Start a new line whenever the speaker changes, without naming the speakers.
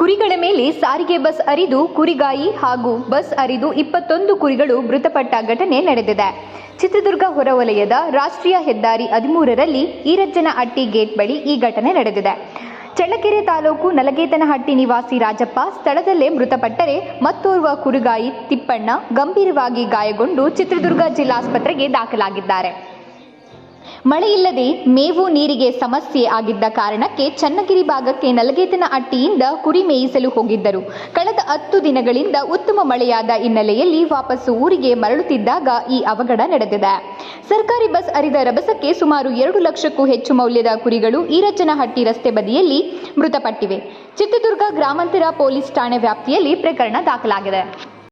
ರಸ್ತೆಯಲ್ಲಿ ಸಾರಿಗೆ ಬಸ್ ಅರಿದು ಕುರಿಗಾಯಿ ಹಾಗೂ ಬಸ್ ಅರಿದು ಇಪ್ಪತ್ತೊಂದು ಕುರಿಗಳು ಮೃತಪಟ್ಟ ಘಟನೆ ನಡೆದಿದೆ. ಚಿತ್ರದುರ್ಗ ಹೊರವಲಯದ ರಾಷ್ಟ್ರೀಯ ಹೆದ್ದಾರಿ ಹದಿಮೂರರಲ್ಲಿ ಈರಜ್ಜನ ಅಟ್ಟಿ ಗೇಟ್ ಬಳಿ ಈ ಘಟನೆ ನಡೆದಿದೆ. ಚಳ್ಳಕೆರೆ ತಾಲೂಕು ನಲಗೇತನಹಟ್ಟಿ ನಿವಾಸಿ ರಾಜಪ್ಪ ಸ್ಥಳದಲ್ಲೇ ಮೃತಪಟ್ಟರೆ ಮತ್ತೋರ್ವ ಕುರುಗಾಯಿ ತಿಪ್ಪಣ್ಣ ಗಂಭೀರವಾಗಿ ಗಾಯಗೊಂಡು ಚಿತ್ರದುರ್ಗ ಜಿಲ್ಲಾಸ್ಪತ್ರೆಗೆ ದಾಖಲಾಗಿದ್ದಾರೆ. ಮಳೆಯಿಲ್ಲದೆ ಮೇವು ನೀರಿಗೆ ಸಮಸ್ಯೆ ಆಗಿದ್ದ ಕಾರಣಕ್ಕೆ ಚನ್ನಗಿರಿ ಭಾಗಕ್ಕೆ ನಲಗೇತನ ಅಟ್ಟಿಯಿಂದ ಕುರಿ ಮೇಯಿಸಲು ಹೋಗಿದ್ದರು. ಕಳೆದ ಹತ್ತು ದಿನಗಳಿಂದ ಉತ್ತಮ ಮಳೆಯಾದ ಹಿನ್ನೆಲೆಯಲ್ಲಿ ವಾಪಸ್ಸು ಊರಿಗೆ ಮರಳುತ್ತಿದ್ದಾಗ ಈ ಅವಘಡ ನಡೆದಿದೆ. ಸರ್ಕಾರಿ ಬಸ್ ಅರಿದ ರಭಸಕ್ಕೆ ಸುಮಾರು ಎರಡು ಲಕ್ಷಕ್ಕೂ ಹೆಚ್ಚು ಮೌಲ್ಯದ ಕುರಿಗಳು ಈರಜ್ಜನಹಟ್ಟಿ ರಸ್ತೆ ಬದಿಯಲ್ಲಿ ಮೃತಪಟ್ಟಿವೆ. ಚಿತ್ರದುರ್ಗ ಗ್ರಾಮಾಂತರ ಪೊಲೀಸ್ ಠಾಣೆ ವ್ಯಾಪ್ತಿಯಲ್ಲಿ ಪ್ರಕರಣ ದಾಖಲಾಗಿದೆ.